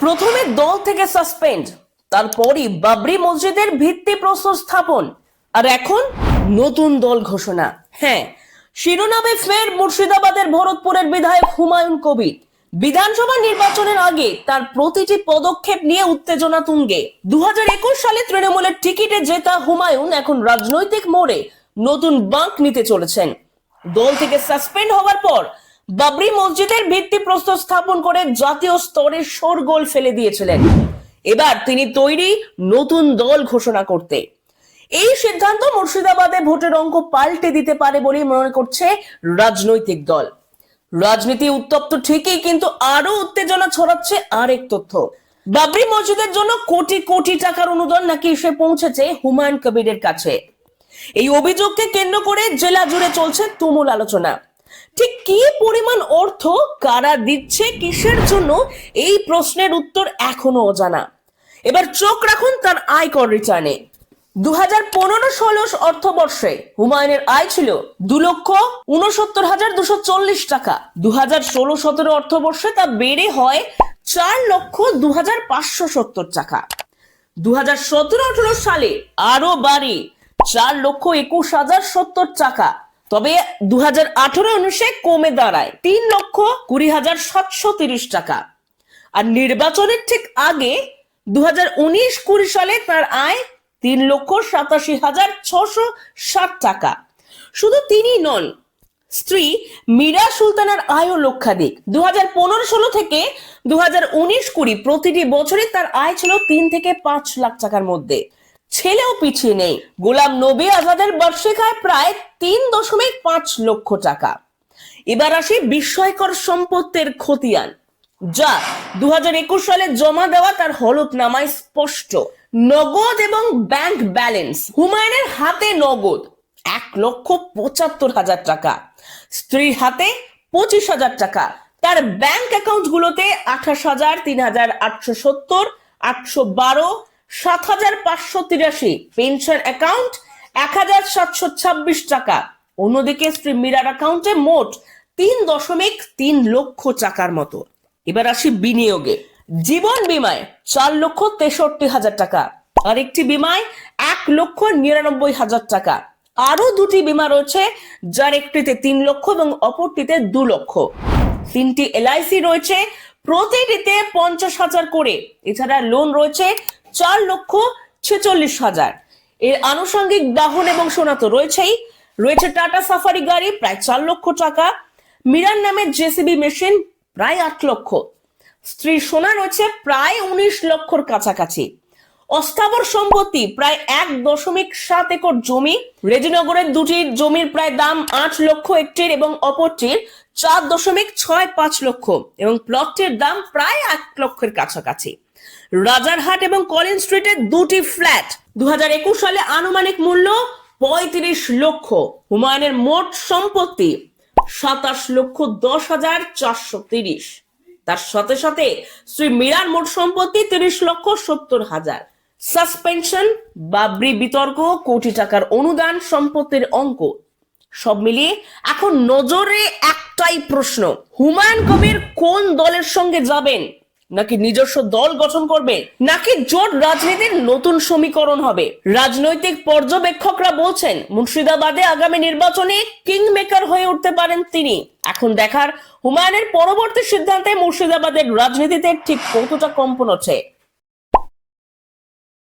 প্রথমে দল থেকে সাসপেন্ড তারপরই বাবরি মসজিদের ভিত্তি প্রস্তর স্থাপন, আর এখন নতুন দল ঘোষণা। হ্যাঁ শিরোনামে ফের মুর্শিদাবাদের ভরতপুরের বিধায়ক হুমায়ুন কবির। বিধানসভা নির্বাচনের আগে তার প্রতিটি পদক্ষেপ নিয়ে উত্তেজনা তুঙ্গে। দু হাজার একুশ সালে তৃণমূলের টিকিটে জেতা হুমায়ুন এখন রাজনৈতিক মোড়ে নতুন বাঁক নিতে চলেছেন। দল থেকে সাসপেন্ড হওয়ার পর বাবরি মসজিদের ভিত্তি প্রস্তর স্থাপন করে জাতীয় স্তরে শোরগোল ফেলে দিয়েছিলেন। এবার তিনি তৈরি নতুন দল ঘোষণা করতে। এই সিদ্ধান্ত মুর্শিদাবাদে ভোটের অঙ্ক পাল্টে দিতে পারে বলেই মনে করছে রাজনৈতিক দল। রাজনীতি উত্তপ্ত ঠিকই, কিন্তু আরও উত্তেজনা ছড়াচ্ছে আরেক তথ্য। বাবরি মসজিদের জন্য কোটি কোটি টাকার অনুদান নাকি এসে পৌঁছেছে হুমায়ুন কবিরের কাছে। এই অভিযোগকে কেন্দ্র করে জেলা জুড়ে চলছে তুমুল আলোচনা। ঠিক কি পরিমাণ অর্থ কারা দিচ্ছে কিসের জন্য? এই প্রশ্নের উত্তর এখনও অজানা। এবার চোখ রাখুন তার আয়কর রিটার্নে। দু হাজার পনেরো ষোলো অর্থবর্ষে হুমায়ুনের আয় ছিল দু লক্ষ উনসত্তর হাজার দুশো চল্লিশ টাকা। দু হাজার ষোলো সতেরো অর্থবর্ষে তা বেড়ে হয় চার লক্ষ দু হাজার পাঁচশো সত্তর টাকা। দু হাজার সতেরো আঠারো সালে আরও বাড়ে চার লক্ষ একুশ হাজার সত্তর টাকা। তবে দু হাজার উনিশে কমে দাঁড়ায় তিন লক্ষ কুড়ি হাজার সাতশো তিরিশ টাকা। আর নির্বাচনের ঠিক আগে দু হাজার উনিশ কুড়ি সালে তার আয় তিন লক্ষ সাতাশি হাজার ছশো ষাট টাকা। শুধু তিনি নন, স্ত্রী মীরা সুলতানার আয়ও লক্ষাধিক। দু হাজার পনেরো ষোলো থেকে দু হাজার উনিশ কুড়ি প্রতিটি বছরে তার আয় ছিল তিন থেকে পাঁচ লাখ টাকার মধ্যে। ছেলেও পিছিয়ে নেই। গোলাম নবী আজাদের বার্ষিক আয় প্রায় তিন দশমিক পাঁচ লক্ষ টাকা। এবার আসি বিস্ময়কর সম্পত্তির খতিয়ান, যা দুহাজার একুশ সালে জমা দেওয়া তার হলফনামায় স্পষ্ট। নগদ এবং ব্যাংক ব্যালেন্স, হুমায়ুনের হাতে নগদ এক লক্ষ পঁচাত্তর হাজার টাকা, স্ত্রীর হাতে পঁচিশ হাজার টাকা, তার ব্যাংক অ্যাকাউন্ট গুলোতে আঠাশ হাজার তিন হাজার আটশো সত্তর, আটশো বারো সাত হাজার পাঁচশো তিরাশি পেনশন অ্যাকাউন্ট, এক হাজার সাতশো ছাব্বিশ টাকা। অন্যদিকে স্ত্রী মীরার অ্যাকাউন্টে মোট তিন দশমিক তিন লক্ষ টাকার মতো। এবার আসি বিনিয়োগে। জীবন বিমায় চার লক্ষ তেষট্টি হাজার টাকা। আর একটি বিমায় এক লক্ষ নিরানব্বই হাজার টাকা। আরও দুটি বিমা রয়েছে, যার একটিতে তিন লক্ষ এবং অপরটিতে দু লক্ষ। তিনটি এলআইসি রয়েছে, প্রতিটিতে পঞ্চাশ হাজার করে। এছাড়া লোন রয়েছে চার লক্ষ ছেচল্লিশ হাজার। এর আনুষঙ্গিক বাহন এবং সোনা তো রয়েছেই। রয়েছে টাটা সাফারি গাড়ি, প্রায় চার লক্ষ টাকা। মিরান নামের জেসিবি মেশিন, প্রায় আট লক্ষ। স্ত্রী সোনা রয়েছে প্রায় উনিশ লক্ষর কাছাকাছি। অস্থাবর সম্পত্তি, প্রায় এক দশমিক সাত একর জমি। রেজিনগরের দুটি জমির প্রায় দাম আট লক্ষ একটির এবং অপরটির চার দশমিক ছয় পাঁচ লক্ষ। এবং প্লটটির দাম প্রায় এক লক্ষের কাছাকাছি। রাজারহাট এবং কলিন স্ট্রিটের দুটি ফ্ল্যাট। দু হাজার একুশ সালে আনুমানিক মূল্য পঁয়ত্রিশ লক্ষ। হুমায়ুনের মোট সম্পত্তি সাতাশ লক্ষ দশ হাজার চারশো তিরিশ। তার সাথে সাথে শ্রী মীরার মোট সম্পত্তি তিরিশ লক্ষ সত্তর হাজার। সাসপেনশন, বাবরি বিতর্ক, কোটি টাকার অনুদান, সম্পত্তির অঙ্ক, সব মিলিয়ে এখন নজরে একটাই প্রশ্ন, হুমায়ুন কবির কোন দলের সঙ্গে যাবেন? নাকি নিজস্ব দল গঠন করবে? নাকি জোট রাজনীতির নতুন সমীকরণ হবে? রাজনৈতিক পর্যবেক্ষকরা বলছেন, মুর্শিদাবাদে আগামী নির্বাচনে কিং মেকার হয়ে উঠতে পারেন তিনি। এখন দেখার হুমায়ুনের পরবর্তী সিদ্ধান্তে মুর্শিদাবাদের রাজনীতিতে ঠিক কতটা কম্পন হচ্ছে?